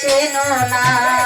চেনো না।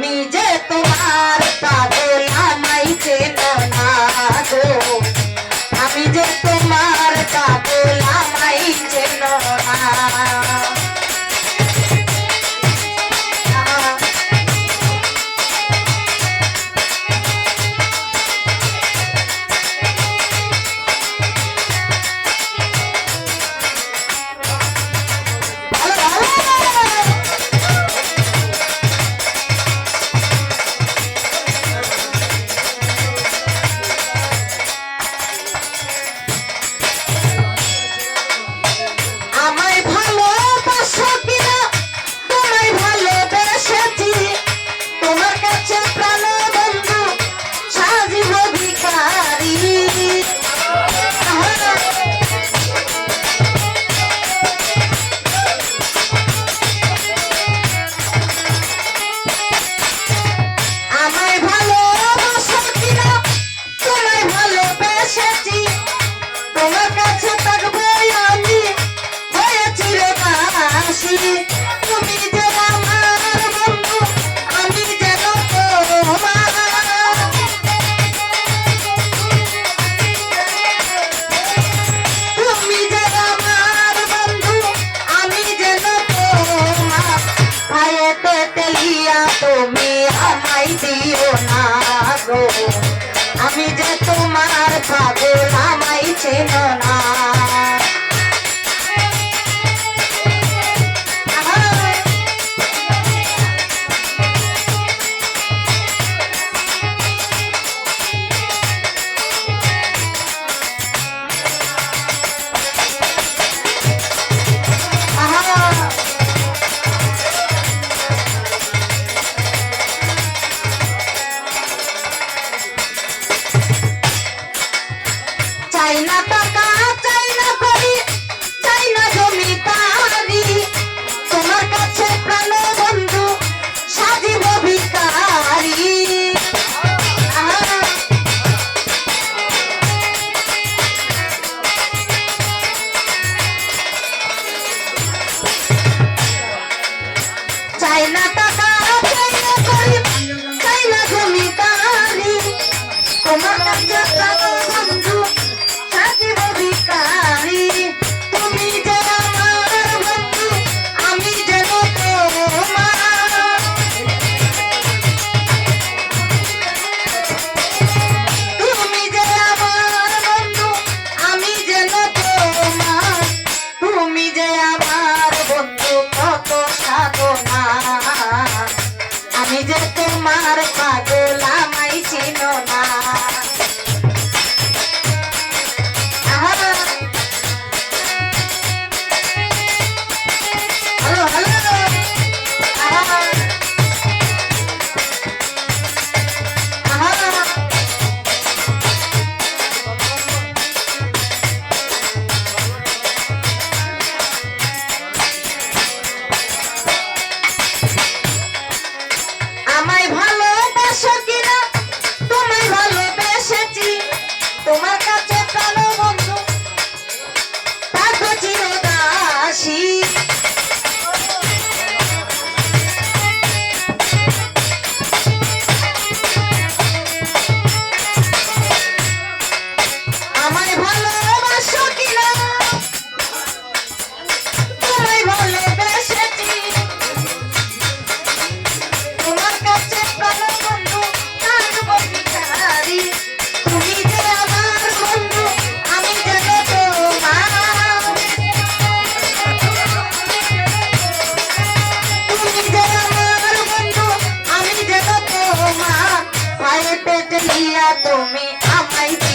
billete. 자 Thank you. Yeah. through me. I'm like.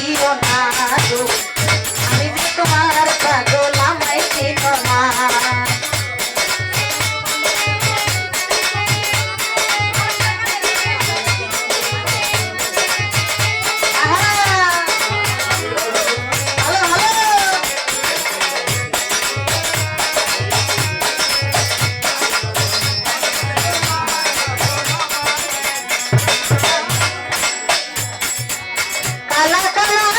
I love Allah.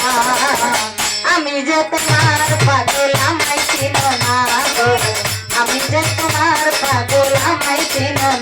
না। আমি যে তোমার পাগল, আমায় ছিল না আমি যে তোমার পাগল, আমায় ছিল না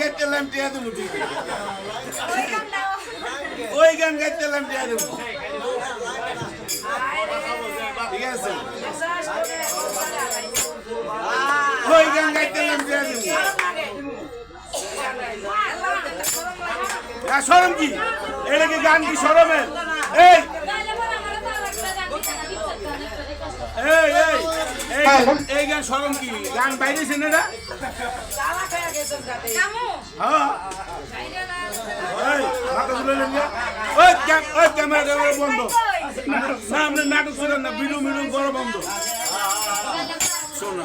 গাইতেলাম টিয়া দেবো। ঠিক ওই গান গাইতেলাম টিয়া দেবো। ঠিক আছে? ওই গান গাইতেলাম টিয়া দেবো। সরম কি? এটা কি গান কি সরমের এই! এই এই গান সরম কি? গান বাইরেছে না এটা? বন্ধ না আপনি নাটক করেন না ভিডিও মিডিও বড় বন্ধ শোনা